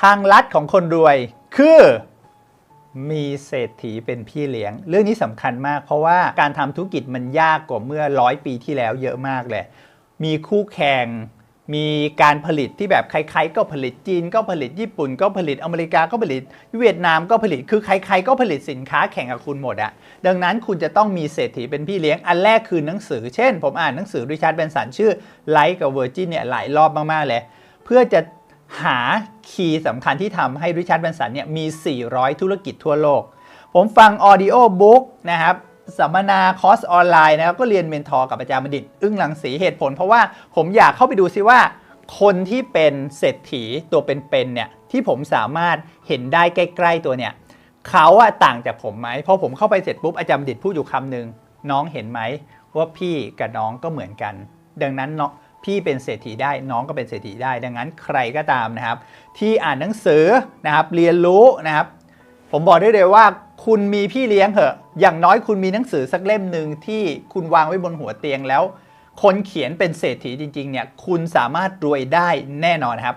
ทางลัดของคนรวยคือ มีเศรษฐีเป็นพี่เลี้ยง เรื่องนี้สำคัญมาก เพราะว่าการทำธุรกิจมันยากกว่าเมื่อร้อยปีที่แล้วเยอะมากเลย มีคู่แข่งมีการผลิตที่แบบใครๆก็ผลิตจีนก็ผลิตญี่ปุ่น ก็ผลิตอเมริกาก็ผลิต เวียดนามก็ผลิตคือใครๆก็ผลิตสินค้าแข่งกับคุณหมดอะดังนั้นคุณจะต้องมีเศรษฐีเป็นพี่เลี้ยงอันแรกคือหนังสือ เช่น ผมอ่านหนังสือริชาร์ดเบนสันชื่อ Life กับ Virgin เนี่ยหลายรอบมากๆเลย เพื่อจะ หาคีย์สำคัญที่ทำให้ริชาร์ดเบนสันเนี่ยมี 400 ธุรกิจทั่วโลก ผมฟัง Audio Book นะครับสัมมนาคอร์สออนไลน์นะครับก็เรียนเมนทอร์กับอาจารย์บัณฑิต อึ้งหลังสีเหตุผล เพราะว่าผมอยากเข้าไปดูซิว่า คนที่เป็นเศรษฐีตัวเป็นๆเนี่ยที่ผมสามารถเห็นได้ใกล้ๆตัวเนี่ยเขาอะต่างจากผมไหมพอผมเข้าไปเสร็จปุ๊บอาจารย์บัณฑิตพูดอยู่คำหนึ่งน้องเห็นไหมว่าพี่กับน้องก็เหมือนกัน ดังนั้นเนาะ พี่เป็นเศรษฐีได้น้องก็เป็นเศรษฐีได้ ดังนั้นใครก็ตามนะครับ ที่อ่านหนังสือนะครับเรียนรู้นะครับ ผมบอกได้เลยว่าคุณมีพี่เลี้ยงเหอะ อย่างน้อยคุณมีหนังสือสักเล่มหนึ่งที่คุณวางไว้บนหัวเตียงแล้ว คนเขียนเป็นเศรษฐีจริงๆเนี่ยคุณสามารถรวยได้แน่นอนครับ